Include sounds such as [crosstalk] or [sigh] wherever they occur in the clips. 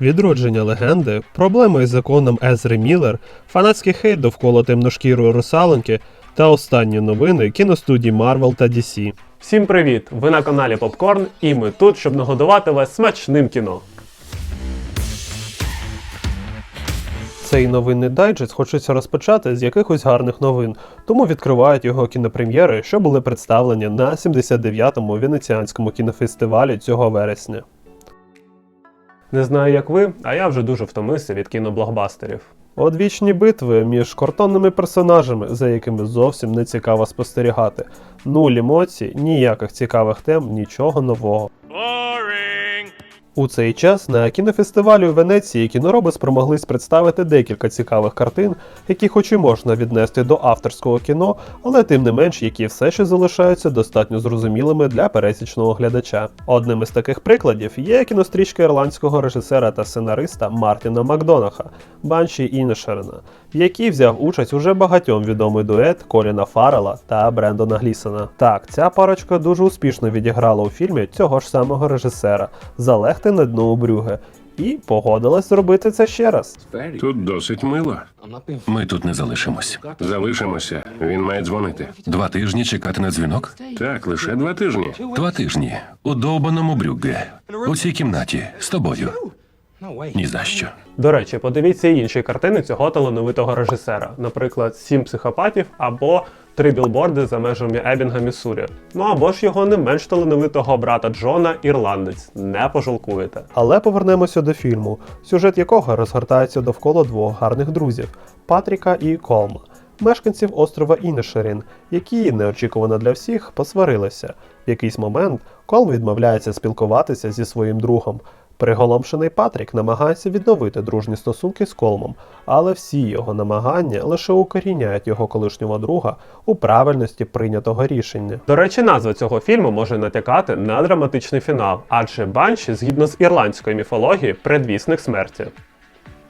відродження легенди, проблеми із законом Езри Міллер, фанатський хейт довкола темношкірої русалоньки та останні новини кіностудій Marvel та DC. Всім привіт! Ви на каналі Попкорн, і ми тут, щоб нагодувати вас смачним кіно. Цей новинний дайджест хочеться розпочати з якихось гарних новин, тому відкривають його кінопрем'єри, що були представлені на 79-му венеціанському кінофестивалі цього вересня. Не знаю, як ви, а я вже дуже втомився від кіноблокбастерів. Одвічні битви між картонними персонажами, за якими зовсім не цікаво спостерігати. Нуль емоцій, ніяких цікавих тем, нічого нового. У цей час на кінофестивалі у Венеції кінороби спромоглись представити декілька цікавих картин, які хоч і можна віднести до авторського кіно, але тим не менш, які все ще залишаються достатньо зрозумілими для пересічного глядача. Одним із таких прикладів є кінострічка ірландського режисера та сценариста Мартіна Макдонаха Банші Іншерена, в якій взяв участь уже багатьом відомий дует Коліна Фаррела та Брендона Глісона. Так, ця парочка дуже успішно відіграла у фільмі цього ж самого режисера Залегти на дно обрюги. І погодилась зробити це ще раз. Тут досить мило. Ми тут не залишимось. Залишимося. Він має дзвонити. Два тижні чекати на дзвінок? Так, лише два тижні. Два тижні. У довбаному брюгге. У цій кімнаті. З тобою. Ні за що. До речі, подивіться інші картини цього талановитого режисера, наприклад, Сім психопатів або Три білборди за межами Ебінга, Міссурі. Ну або ж його не менш талановитого брата Джона Ірландець. Не пожалкуєте. Але повернемося до фільму, сюжет якого розгортається довкола двох гарних друзів Патріка і Колма, мешканців острова Інешерін, які неочікувано для всіх посварилися. В якийсь момент Колм відмовляється спілкуватися зі своїм другом. Приголомшений Патрік намагається відновити дружні стосунки з Колмом, але всі його намагання лише укоріняють його колишнього друга у правильності прийнятого рішення. До речі, назва цього фільму може натякати на драматичний фінал, адже Банші, згідно з ірландською міфологією, предвісник смерті.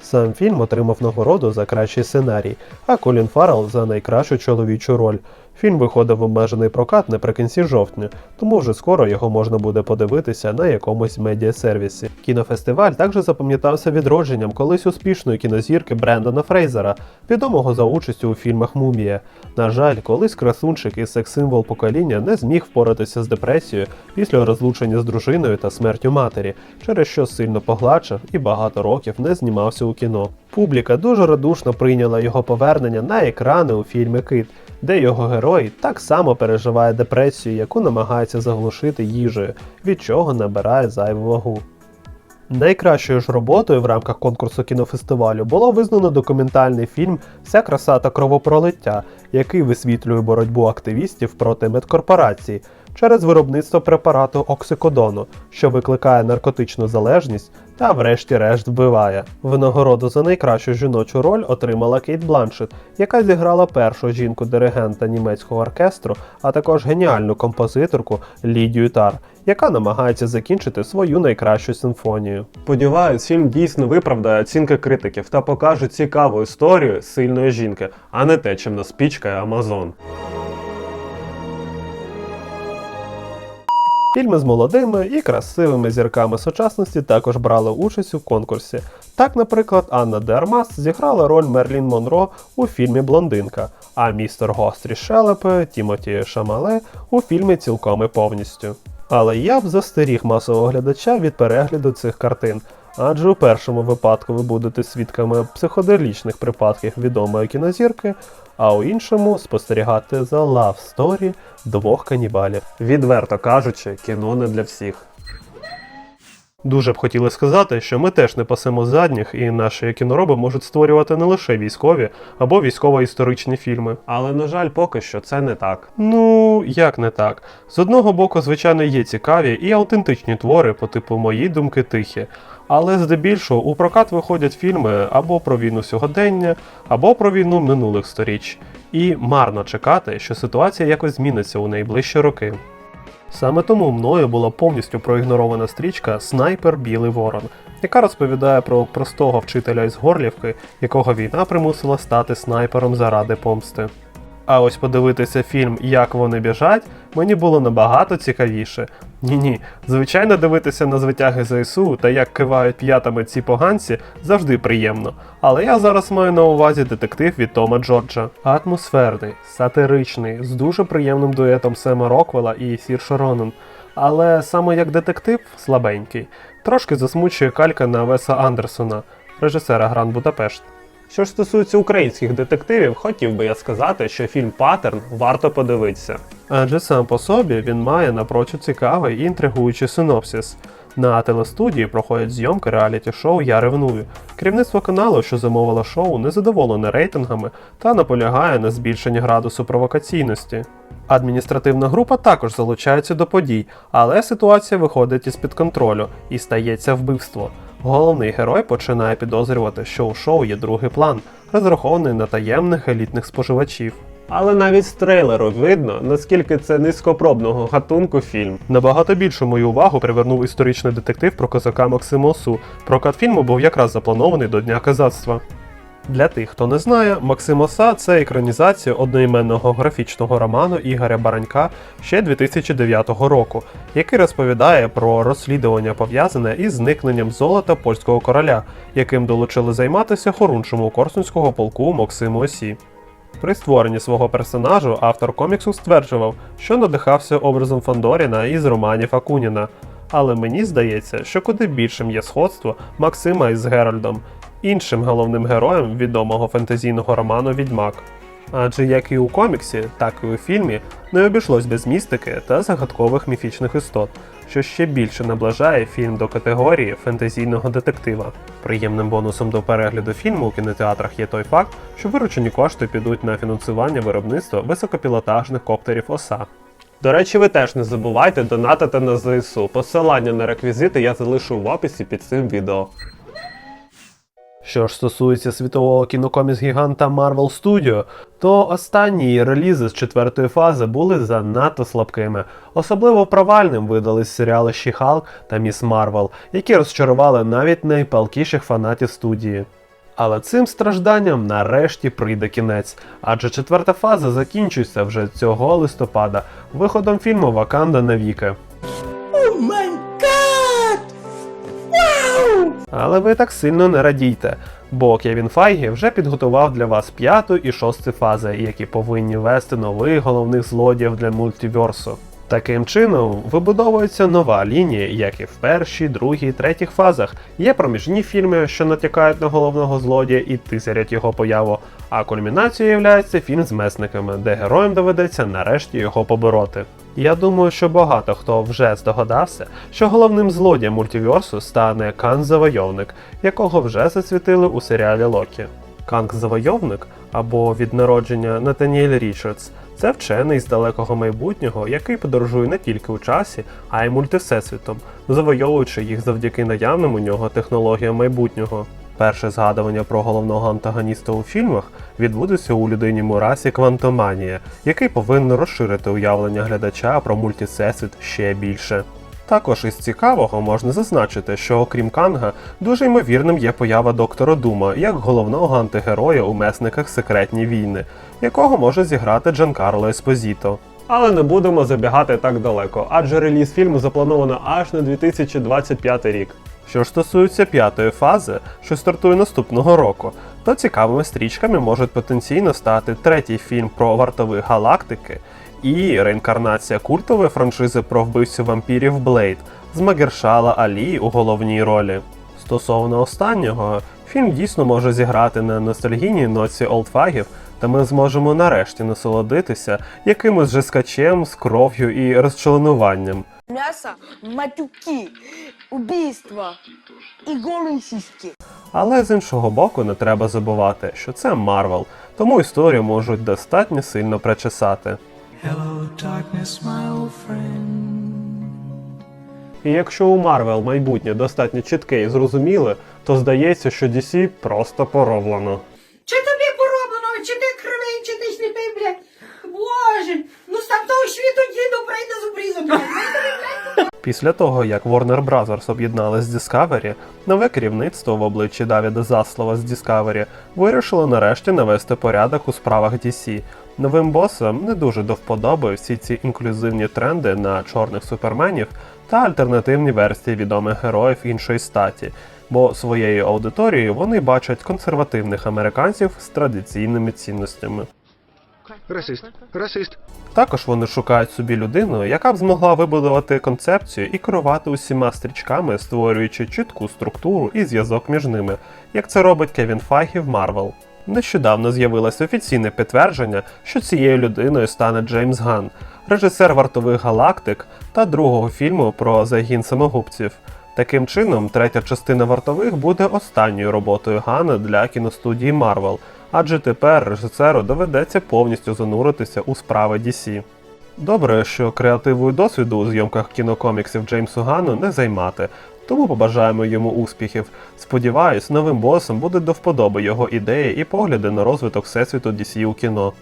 Сам фільм отримав нагороду за кращий сценарій, а Колін Фаррелл за найкращу чоловічу роль. Фільм виходив в обмежений прокат наприкінці жовтня, тому вже скоро його можна буде подивитися на якомусь медіасервісі. Кінофестиваль також запам'ятався відродженням колись успішної кінозірки Брендона Фрейзера, відомого за участю у фільмах Мумія. На жаль, колись красунчик і секс-символ покоління не зміг впоратися з депресією після розлучення з дружиною та смертю матері, через що сильно погладшав і багато років не знімався у кіно. Публіка дуже радушно прийняла його повернення на екрани у фільмі Кит, де його герой так само переживає депресію, яку намагається заглушити їжею, від чого набирає зайву вагу. Найкращою ж роботою в рамках конкурсу кінофестивалю було визнано документальний фільм Вся краса та кровопролиття, який висвітлює боротьбу активістів проти медкорпорацій через виробництво препарату оксикодону, що викликає наркотичну залежність та, врешті-решт, вбиває. Винагороду за найкращу жіночу роль отримала Кейт Бланшет, яка зіграла першу жінку-диригента німецького оркестру, а також геніальну композиторку Лідію Тар, яка намагається закінчити свою найкращу симфонію. Сподіваюсь, фільм дійсно виправдає оцінки критиків та покаже цікаву історію сильної жінки, а не те, чим нас пічкає Амазон. Фільми з молодими і красивими зірками сучасності також брали участь у конкурсі. Так, наприклад, Анна де Армас зіграла роль Мерлін Монро у фільмі Блондинка, а містер Гострі Шелепи Тімоті Шамале у фільмі Цілком і повністю. Але я б застеріг масового глядача від перегляду цих картин. Адже у першому випадку ви будете свідками психоделічних припадків відомої кінозірки, а у іншому спостерігати за лав сторі двох канібалів. Відверто кажучи, кіно не для всіх. Дуже б хотіли сказати, що ми теж не пасемо задніх, і наші кінороби можуть створювати не лише військові або військово-історичні фільми. Але, на жаль, поки що це не так. Ну, як не так? З одного боку, звичайно, є цікаві і автентичні твори по типу Мої думки тихі. Але здебільшого у прокат виходять фільми або про війну сьогодення, або про війну минулих сторіч. І марно чекати, що ситуація якось зміниться у найближчі роки. Саме тому мною була повністю проігнорована стрічка Снайпер Білий Ворон, яка розповідає про простого вчителя із Горлівки, якого війна примусила стати снайпером заради помсти. А ось подивитися фільм Як вони біжать мені було набагато цікавіше. Ні ні, звичайно, дивитися на звитяги ЗСУ та як кивають п'ятами ці поганці завжди приємно. Але я зараз маю на увазі детектив від Тома Джорджа. Атмосферний, сатиричний, з дуже приємним дуетом Сема Роквела і Сірша Ронен. Але саме як детектив слабенький. Трошки засмучує калька на Веса Андерсона, режисера Гранд Будапешт. Що ж стосується українських детективів, хотів би я сказати, що фільм Паттерн варто подивитися. Адже сам по собі він має напрочуд цікавий і інтригуючий синопсис. На телестудії проходять зйомки реаліті-шоу Я ревную. Керівництво каналу, що замовило шоу, незадоволене рейтингами та наполягає на збільшенні градусу провокаційності. Адміністративна група також залучається до подій, але ситуація виходить із-під контролю і стається вбивство. Головний герой починає підозрювати, що у шоу є другий план, розрахований на таємних елітних споживачів. Але навіть з трейлеру видно, наскільки це низькопробного гатунку фільм. Набагато більшу мою увагу привернув історичний детектив про козака Максимосу. Прокат фільму був якраз запланований до Дня козацтва. Для тих, хто не знає, Максим Оса це екранізація одноіменного графічного роману Ігоря Баранька ще 2009 року, який розповідає про розслідування пов'язане із зникненням золота польського короля, яким долучили займатися хорунчому корсунського полку Максиму Осі. При створенні свого персонажу автор коміксу стверджував, що надихався образом Фандоріна із романів Акуніна. Але мені здається, що куди більшим є сходство Максима із Геральдом, іншим головним героєм відомого фентезійного роману Відьмак. Адже як і у коміксі, так і у фільмі не обійшлось без містики та загадкових міфічних істот, що ще більше наближає фільм до категорії фентезійного детектива. Приємним бонусом до перегляду фільму у кінотеатрах є той факт, що виручені кошти підуть на фінансування виробництва високопілотажних коптерів ОСА. До речі, ви теж не забувайте донатити на ЗСУ. Посилання на реквізити я залишу в описі під цим відео. Що ж стосується світового кінокомікс гіганта Marvel Studio, то останні її релізи з четвертої фази були занадто слабкими. Особливо провальним видались серіали She-Hulk та Міс Марвел, які розчарували навіть найпалкіших фанатів студії. Але цим стражданням нарешті прийде кінець, адже четверта фаза закінчується вже цього листопада виходом фільму Ваканда навіки. Але ви так сильно не радійте, бо Кевін Файгі вже підготував для вас п'яту і шосту фази, які повинні вести нових головних злодіїв для мультиверсу. Таким чином, вибудовується нова лінія, як і в першій, другій, третіх фазах. Є проміжні фільми, що натякають на головного злодія і тизерять його появу. А кульмінацією є фільм з месниками, де героям доведеться нарешті його побороти. Я думаю, що багато хто вже здогадався, що головним злодієм мультиверсу стане Канг Завойовник, якого вже засвітили у серіалі Локі. Канг Завойовник або від народження Натаніель Річардс це вчений з далекого майбутнього, який подорожує не тільки у часі, а й мультивсесвітом, завойовуючи їх завдяки наявним у нього технологіям майбутнього. Перше згадування про головного антагоніста у фільмах відбудеться у людині Мурасі Квантоманія, який повинен розширити уявлення глядача про мультисесвіт ще більше. Також із цікавого можна зазначити, що окрім Канга, дуже ймовірним є поява доктора Дума як головного антигероя у месниках секретні війни, якого може зіграти Джанкарло Еспозіто. Але не будемо забігати так далеко, адже реліз фільму заплановано аж на 2025 рік. Що ж стосується п'ятої фази, що стартує наступного року, то цікавими стрічками можуть потенційно стати третій фільм про вартових галактики і реінкарнація культової франшизи про вбивцю вампірів Блейд з Магершала Алі у головній ролі. Стосовно останнього, фільм дійсно може зіграти на ностальгійній ноці олдфагів, та ми зможемо нарешті насолодитися якимось же скачем з кров'ю і розчленуванням. Мясо, матюки, убийства и голые сиськи. Але з іншого боку, не треба забувати, що це Марвел, тому історію можуть достатньо сильно причесати. Hello, darkness, my old friend. І якщо у Марвел майбутнє достатньо чітке і зрозуміле, то здається, що DC просто пороблено. Чи тобі пороблено, чи ти кривий, чи ти сліпий, блядь? Боже, ну з там того світу діду прийде з обрізом, блядь. Після того, як Warner Bros. об'єднали з Discovery, нове керівництво в обличчі Давіда Заслова з Discovery вирішило нарешті навести порядок у справах DC. Новим босам не дуже до вподоби всі ці інклюзивні тренди на чорних суперменів та альтернативні версії відомих героїв іншої статі, бо своєю аудиторією вони бачать консервативних американців з традиційними цінностями. Расист. Расист. Також вони шукають собі людину, яка б змогла вибудувати концепцію і керувати усіма стрічками, створюючи чітку структуру і зв'язок між ними, як це робить Кевін Файгі в Марвел. Нещодавно з'явилось офіційне підтвердження, що цією людиною стане Джеймс Ган, режисер вартових галактик та другого фільму про загін самогубців. Таким чином, третя частина вартових буде останньою роботою Гана для кіностудії Марвел, адже тепер режисеру доведеться повністю зануритися у справи DC. Добре, що креативу і досвіду у зйомках кінокоміксів Джеймсу Гану не займати, тому побажаємо йому успіхів. Сподіваюсь, новим босом буде до вподоби його ідеї і погляди на розвиток всесвіту DC у кіно.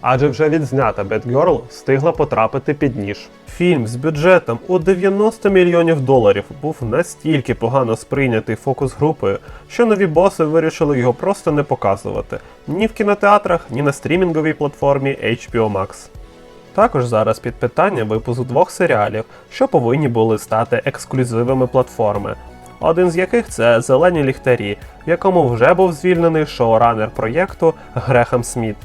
Адже вже відзнята Бетгерл встигла потрапити під ніж. Фільм з бюджетом у 90 мільйонів доларів був настільки погано сприйнятий фокус групою, що нові боси вирішили його просто не показувати ні в кінотеатрах, ні на стрімінговій платформі HBO Max. Також зараз під питання випуск двох серіалів, що повинні були стати ексклюзивами платформи. Один з яких це Зелені ліхтарі, в якому вже був звільнений шоуранер проєкту Грехам Сміт.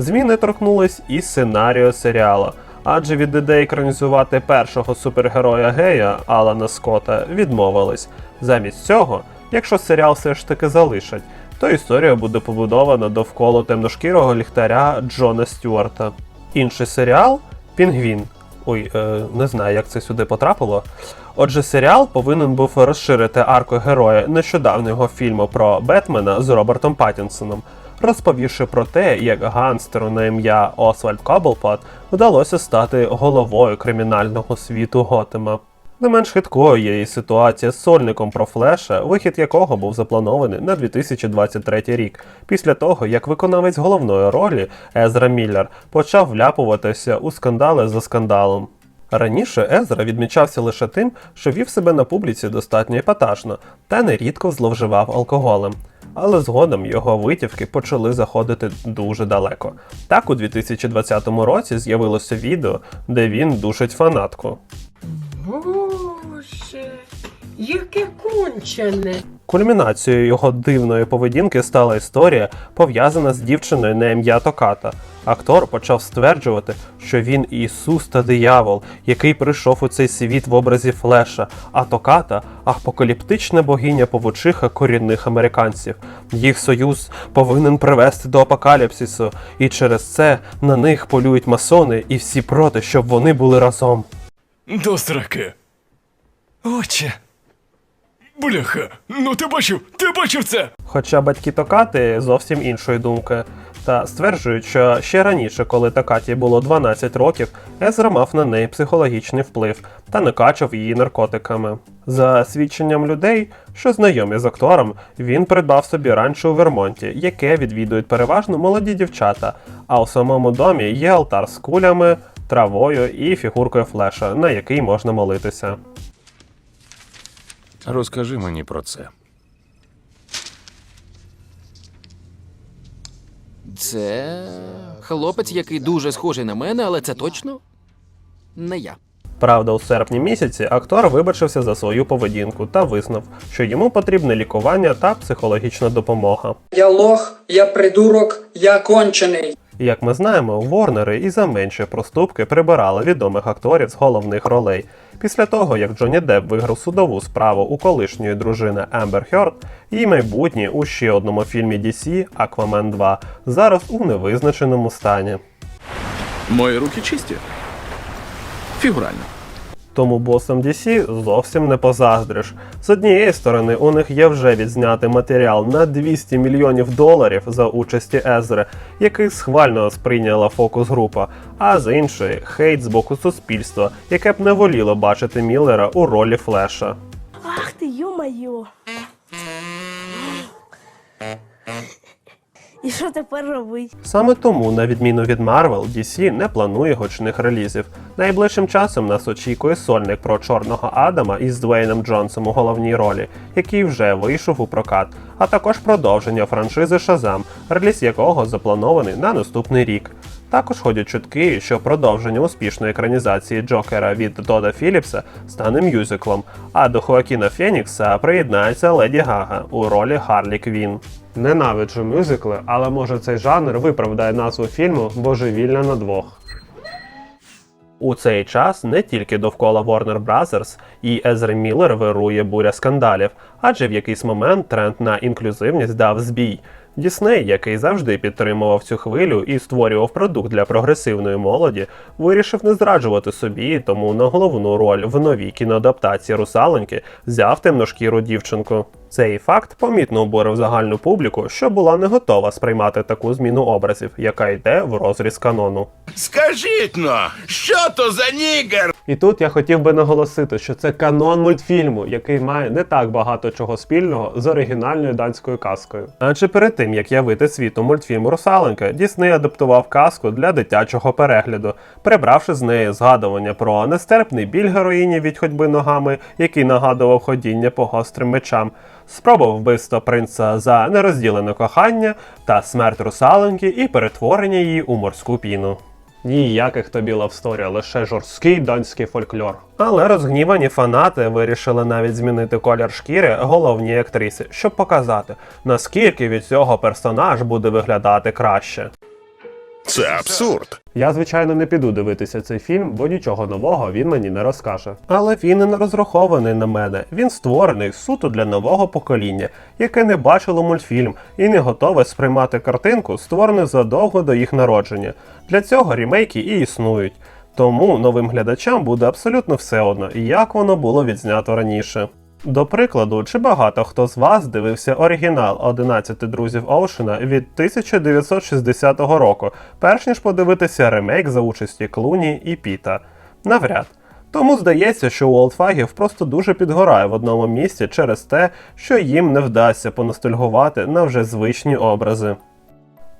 Зміни торкнулись і сценарію серіалу, адже від ідеї екранізувати першого супергероя гея Алана Скотта відмовились. Замість цього, якщо серіал все ж таки залишать, то історія буде побудована довкола темношкірого ліхтаря Джона Стюарта. Інший серіал Пінгвін. Ой, е, не знаю, як це сюди потрапило. Отже, серіал повинен був розширити арку героя нещодавнього фільму про Бетмена з Робертом Паттінсоном, розповівши про те, як ганстеру на ім'я Освальд Коблпот вдалося стати головою кримінального світу Готема. Не менш хиткою є і ситуація з сольником про Флеша, вихід якого був запланований на 2023 рік, після того як виконавець головної ролі Езра Міллер почав вляпуватися у скандали за скандалом. Раніше Езра відмічався лише тим, що вів себе на публіці достатньо епатажно та нерідко зловживав алкоголем. Але згодом його витівки почали заходити дуже далеко. Так у 2020 році з'явилося відео, де він душить фанатку. Яке кончене. Кульмінацією його дивної поведінки стала історія, пов'язана з дівчиною на ім'я Токата. Актор почав стверджувати, що він Ісус та диявол, який прийшов у цей світ в образі Флеша, а Токата апокаліптична богиня повучиха корінних американців. Їх союз повинен привести до апокаліпсису, і через це на них полюють масони і всі проти, щоб вони були разом. До сраки. Отче. Бляха, ну ти бачив, ти бачив це? Хоча батьки Токати зовсім іншої думки, та стверджують, що ще раніше, коли Токаті було 12 років, Езра мав на неї психологічний вплив та накачав її наркотиками. За свідченням людей, що знайомі з актором, він придбав собі ранчо у Вермонті, яке відвідують переважно молоді дівчата, а у самому домі є алтар з кулями, травою і фігуркою флеша, на який можна молитися. Розкажи мені про це. Це хлопець, який дуже схожий на мене, але це точно не я. Правда, у серпні місяці актор вибачився за свою поведінку та визнав, що йому потрібне лікування та психологічна допомога. Я лох, я придурок, я кончений. Як ми знаємо, Ворнери і за менші проступки прибирали відомих акторів з головних ролей. Після того, як Джонні Депп виграв судову справу у колишньої дружини Ембер Хьорд, її майбутнє у ще одному фільмі DC Аквамен 2 зараз у невизначеному стані. Мої руки чисті. Фігурально. Тому босам DC зовсім не позаздриш. З однієї сторони, у них є вже відзнятий матеріал на 200 мільйонів доларів за участі Езри, який схвально сприйняла фокус-група, а з іншої хейт з боку суспільства, яке б не воліло бачити Міллера у ролі Флеша. Ах ти, ё-моё. І що тепер робить? Саме тому, на відміну від Marvel, DC не планує гучних релізів. Найближчим часом нас очікує сольник про чорного Адама із Двейном Джонсом у головній ролі, який вже вийшов у прокат, а також продовження франшизи Шазам, реліз якого запланований на наступний рік. Також ходять чутки, що продовження успішної екранізації Джокера від Дода Філіпса стане мюзиклом, а до Хоакіна Фенікса приєднається Леді Гага у ролі Харлі Квін. Ненавиджу мюзикли, але може цей жанр виправдає назву фільму Божевільна на двох. У цей час не тільки довкола Warner Bros. і Езри Міллер вирує буря скандалів, адже в якийсь момент тренд на інклюзивність дав збій. Дісней, який завжди підтримував цю хвилю і створював продукт для прогресивної молоді, вирішив не зраджувати собі, тому на головну роль в новій кіноадаптації русалоньки взяв темношкіру дівчинку. Цей факт помітно обурив загальну публіку, що була не готова сприймати таку зміну образів, яка йде в розріз канону. Скажіть но, що то за нігер? І тут я хотів би наголосити, що це канон мультфільму, який має не так багато чого спільного з оригінальною данською казкою. Адже перед тим як явити світу мультфільм Русаленка, Дісней адаптував казку для дитячого перегляду, прибравши з неї згадування про нестерпний біль героїні від ходьби ногами, який нагадував ходіння по гострим мечам, спробу вбивства принца за нерозділене кохання та смерть русаленки і перетворення її у морську піну. Ніяких тобі лавсторі, лише жорсткий данський фольклор. Але розгнівані фанати вирішили навіть змінити колір шкіри головній актрисі, щоб показати, наскільки від цього персонаж буде виглядати краще. Це абсурд. Я, звичайно, не піду дивитися цей фільм, бо нічого нового він мені не розкаже. Але він і не розрахований на мене. Він створений суто для нового покоління, яке не бачило мультфільм і не готове сприймати картинку, створену задовго до їх народження. Для цього рімейки і існують. Тому новим глядачам буде абсолютно все одно, як воно було відзнято раніше. До прикладу, чи багато хто з вас дивився оригінал 11 друзів Оушена від 1960 року, перш ніж подивитися ремейк за участі Клуні і Піта? Навряд. Тому здається, що у олдфагів просто дуже підгорає в одному місці через те, що їм не вдасться поностальгувати на вже звичні образи.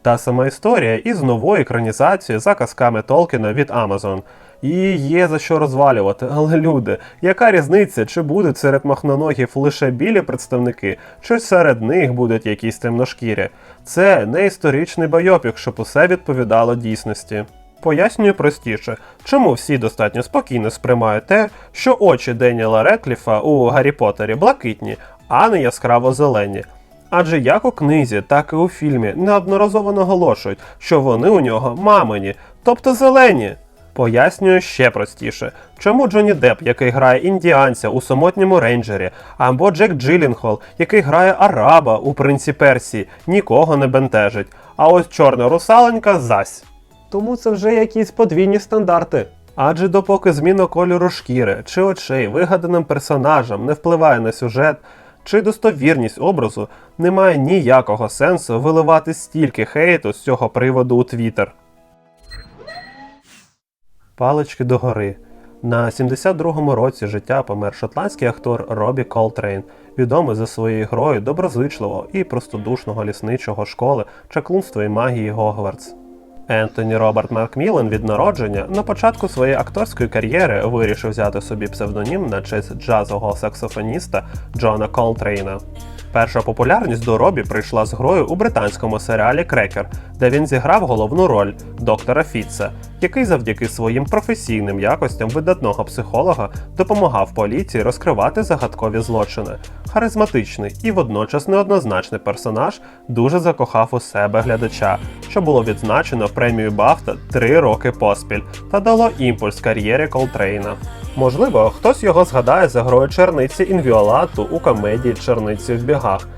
Та сама історія із новою екранізацією за казками Толкіна від Amazon. І є за що розвалювати, але люди, яка різниця, чи будуть серед махноногів лише білі представники, чи серед них будуть якісь темношкірі? Це не історичний байопік, щоб усе відповідало дійсності. Пояснюю простіше, чому всі достатньо спокійно сприймають те, що очі Деніела Рекліфа у Гаррі Поттері блакитні, а не яскраво зелені. Адже як у книзі, так і у фільмі неодноразово наголошують, що вони у нього мамині, тобто зелені. Пояснюю ще простіше, чому Джонні Депп, який грає індіанця у самотньому рейнджері, або Джек Джилінхол, який грає араба у принці Персії, нікого не бентежить. А ось чорна русаленька зась. Тому це вже якісь подвійні стандарти. Адже допоки зміна кольору шкіри чи очей вигаданим персонажам не впливає на сюжет чи достовірність образу, немає ніякого сенсу виливати стільки хейту з цього приводу у Твіттер. Палички догори. На 72-му році життя помер шотландський актор Робі Колтрейн, відомий за своєю грою доброзичливого і простодушного лісничого школи чаклунства і магії Гогвартс. Ентоні Роберт Макміллен від народження на початку своєї акторської кар'єри вирішив взяти собі псевдонім на честь джазового саксофоніста Джона Колтрейна. Перша популярність до Робі прийшла з грою у британському серіалі Крекер, де він зіграв головну роль доктора Фітца, який завдяки своїм професійним якостям видатного психолога допомагав поліції розкривати загадкові злочини. Харизматичний і водночас неоднозначний персонаж дуже закохав у себе глядача, що було відзначено премією Бафта три роки поспіль та дало імпульс кар'єрі Колтрейна. Можливо, хтось його згадає за грою черниці Інвіолату у комедії Черниці в бігах.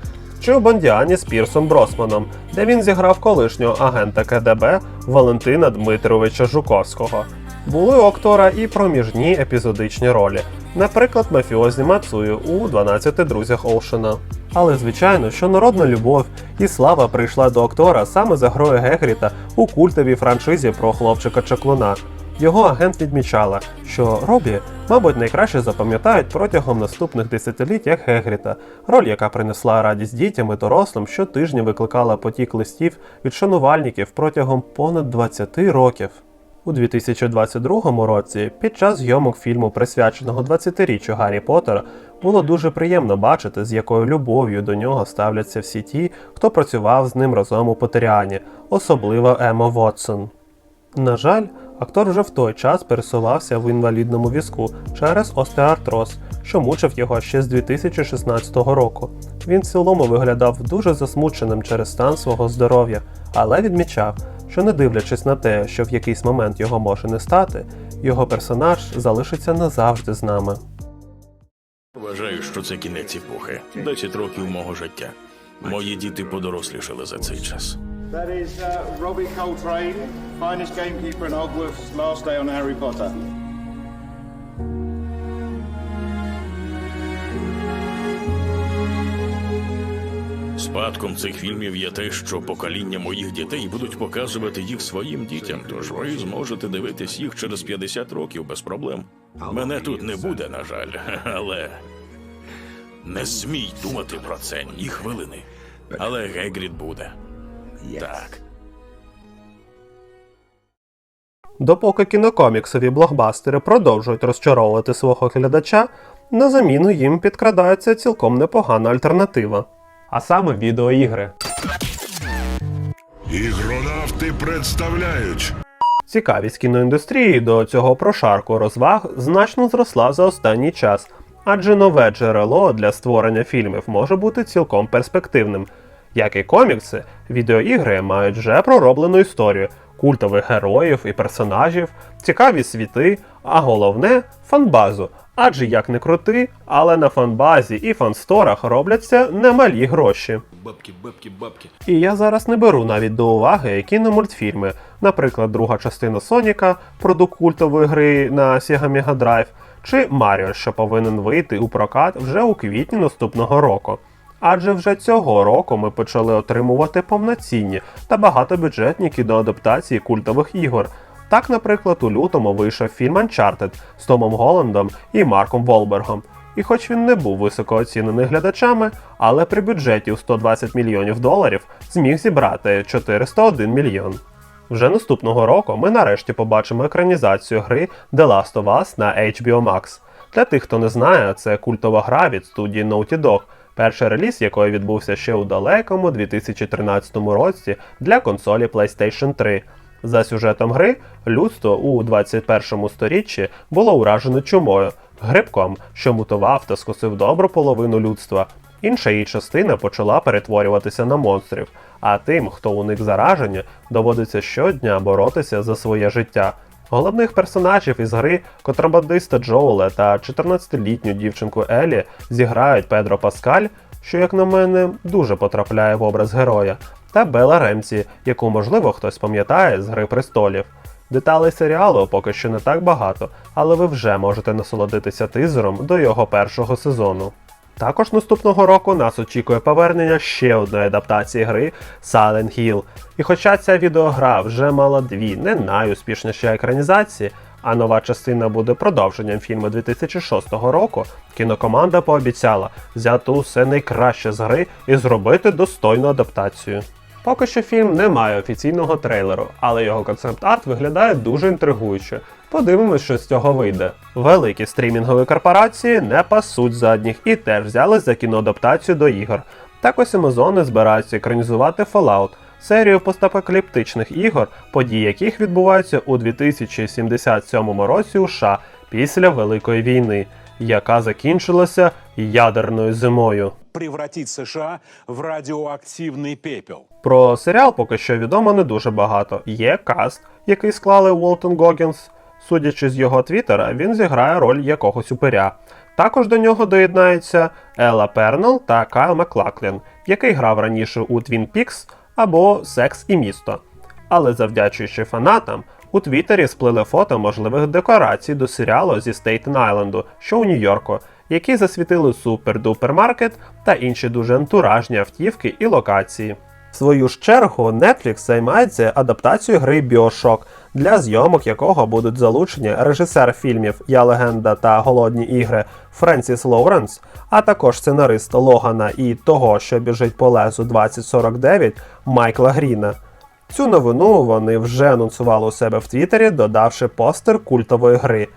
Чи у Бондіані з Пірсом Бросманом, де він зіграв колишнього агента КДБ Валентина Дмитровича Жуковського. Були у актора і проміжні епізодичні ролі, наприклад, мафіозі Мацую у «12 друзях Оушена. Але звичайно, що народна любов і слава прийшла до актора саме за грою Гегріта у культовій франшизі про хлопчика Чаклуна. Його агент відмічала, що Робі, мабуть, найкраще запам'ятають протягом наступних десятиліть як Гегріта, роль, яка принесла радість дітям і дорослим, щотижня викликала потік листів від шанувальників протягом понад 20 років. У 2022 році, під час зйомок фільму, присвяченого 20-річчю Гаррі Поттера, було дуже приємно бачити, з якою любов'ю до нього ставляться всі ті, хто працював з ним разом у Поттеріані, особливо Ема Вотсон. На жаль, актор вже в той час пересувався в інвалідному візку через остеоартроз, що мучив його ще з 2016 року. Він в цілому виглядав дуже засмученим через стан свого здоров'я, але відмічав, що не дивлячись на те, що в якийсь момент його може не стати, його персонаж залишиться назавжди з нами. Вважаю, що це кінець епохи. 10 років мого життя. Мої діти подорослішали за цей час. That is uh, Robbie Coltrane, finest gamekeeper in Hogwarts, last day on Harry Potter. Спадком цих фільмів є те, що покоління моїх дітей будуть показувати їх своїм дітям, тож ви зможете дивитись їх через 50 років без проблем. Мене тут не буде, на жаль, [laughs] але не смій думати про це ні хвилини. Але Гегрід буде. Так. Допоки кінокоміксові блокбастери продовжують розчаровувати свого глядача, на заміну їм підкрадається цілком непогана альтернатива. А саме відеоігри. Ігронавти представляють. Цікавість кіноіндустрії до цього прошарку розваг значно зросла за останній час, адже нове джерело для створення фільмів може бути цілком перспективним. Як і комікси, відеоігри мають вже пророблену історію, культових героїв і персонажів, цікаві світи, а головне фанбазу. Адже як не крути, але на фанбазі і фансторах робляться немалі гроші. Бабки, бабки, бабки. І я зараз не беру навіть до уваги кіномультфільми, наприклад, друга частина Соніка, продукт культової гри на Sega Mega Drive, чи Маріо, що повинен вийти у прокат вже у квітні наступного року. Адже вже цього року ми почали отримувати повноцінні та багатобюджетні кіноадаптації культових ігор. Так, наприклад, у лютому вийшов фільм Uncharted з Томом Голландом і Марком Волбергом. І хоч він не був високо оцінений глядачами, але при бюджеті у 120 мільйонів доларів зміг зібрати 401 мільйон. Вже наступного року ми нарешті побачимо екранізацію гри The Last of Us на HBO Max. Для тих, хто не знає, це культова гра від студії Naughty Dog, перший реліз якої відбувся ще у далекому 2013 році для консолі PlayStation 3. За сюжетом гри, людство у 21 сторіччі було уражено чумою, грибком, що мутував та скосив добру половину людства. Інша її частина почала перетворюватися на монстрів, а тим, хто уник зараження, доводиться щодня боротися за своє життя. Головних персонажів із гри контрабандиста Джоула та 14-літню дівчинку Елі зіграють Педро Паскаль, що, як на мене, дуже потрапляє в образ героя, та Бела Ремсі, яку, можливо, хтось пам'ятає з Гри престолів. Деталей серіалу поки що не так багато, але ви вже можете насолодитися тизером до його першого сезону. Також наступного року нас очікує повернення ще одної адаптації гри Silent Hill. І хоча ця відеогра вже мала дві не найуспішніші екранізації, а нова частина буде продовженням фільму 2006 року, кінокоманда пообіцяла взяти усе найкраще з гри і зробити достойну адаптацію. Поки що фільм не має офіційного трейлеру, але його концепт-арт виглядає дуже інтригуюче. Подивимось, що з цього вийде. Великі стрімінгові корпорації не пасуть задніх і теж взялись за кіноадаптацію до ігор. Так ось Амазони збираються екранізувати Fallout, серію постапокаліптичних ігор, події яких відбуваються у 2077 році у США після Великої війни, яка закінчилася ядерною зимою. Превратить США в радіоактивний пепел. Про серіал поки що відомо не дуже багато. Є каст, який склали Уолтон Гогінс. Судячи з його твіттера, він зіграє роль якогось упиря. Також до нього доєднаються Елла Пернел та Кайл Маклаклін, який грав раніше у Twin Peaks або Секс і місто. Але завдячуючи фанатам, у Твіттері сплили фото можливих декорацій до серіалу зі Стейтен Айленду, що у Нью-Йорку, які засвітили супер-дупермаркет та інші дуже антуражні автівки і локації. Свою ж чергу Netflix займається адаптацією гри BioShock, для зйомок якого будуть залучені режисер фільмів Я легенда та Голодні ігри Френсіс Лоуренс, а також сценарист Логана і того, що біжить по лезу 2049 Майкла Гріна. Цю новину вони вже анонсували у себе в Твіттері, додавши постер культової гри.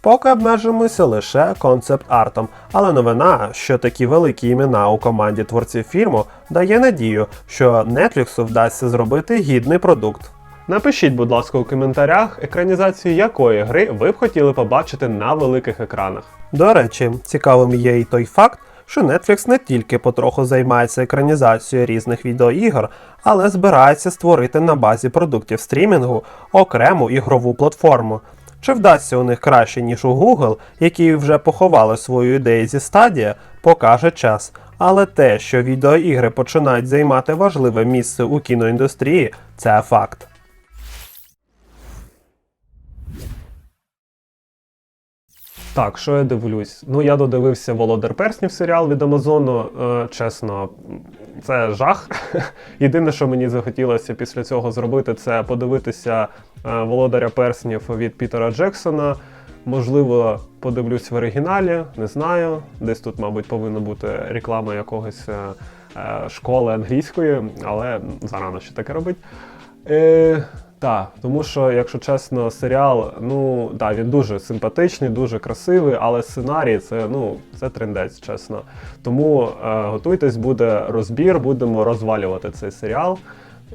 Поки обмежимося лише концепт-артом, але новина, що такі великі імена у команді творців фільму, дає надію, що Netflix вдасться зробити гідний продукт. Напишіть, будь ласка, у коментарях, екранізацію якої гри ви б хотіли побачити на великих екранах. До речі, цікавим є і той факт, що Netflix не тільки потроху займається екранізацією різних відеоігор, але збирається створити на базі продуктів стрімінгу окрему ігрову платформу. Чи вдасться у них краще, ніж у Google, які вже поховали свою ідею зі стадія, покаже час. Але те, що відеоігри починають займати важливе місце у кіноіндустрії, це факт. Так, що я дивлюсь? Ну, я додивився Володар Перснів серіал від Амазону. Е, чесно, це жах. [laughs] Єдине, що мені захотілося після цього зробити, це подивитися е, Володаря Перснів від Пітера Джексона. Можливо, подивлюсь в оригіналі, не знаю. Десь тут, мабуть, повинна бути реклама якогось е, е, школи англійської, але зарано ще таке робить. Так, тому що, якщо чесно, серіал, ну да, він дуже симпатичний, дуже красивий, але сценарій це ну це трендець, чесно. Тому е, готуйтесь, буде розбір, будемо розвалювати цей серіал.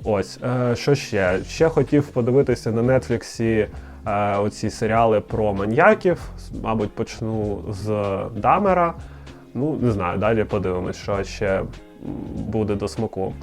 Ось е, що ще? Ще хотів подивитися на Нетфліксі е, оці серіали про маньяків. Мабуть, почну з Дамера. Ну, не знаю, далі подивимось, що ще буде до смаку.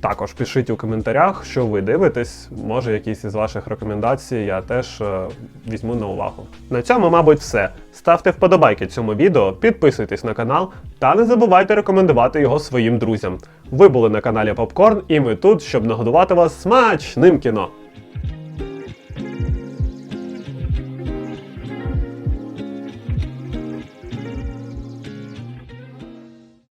Також пишіть у коментарях, що ви дивитесь. Може, якісь із ваших рекомендацій я теж е, візьму на увагу. На цьому, мабуть, все. Ставте вподобайки цьому відео, підписуйтесь на канал та не забувайте рекомендувати його своїм друзям. Ви були на каналі Попкорн, і ми тут, щоб нагодувати вас смачним кіно.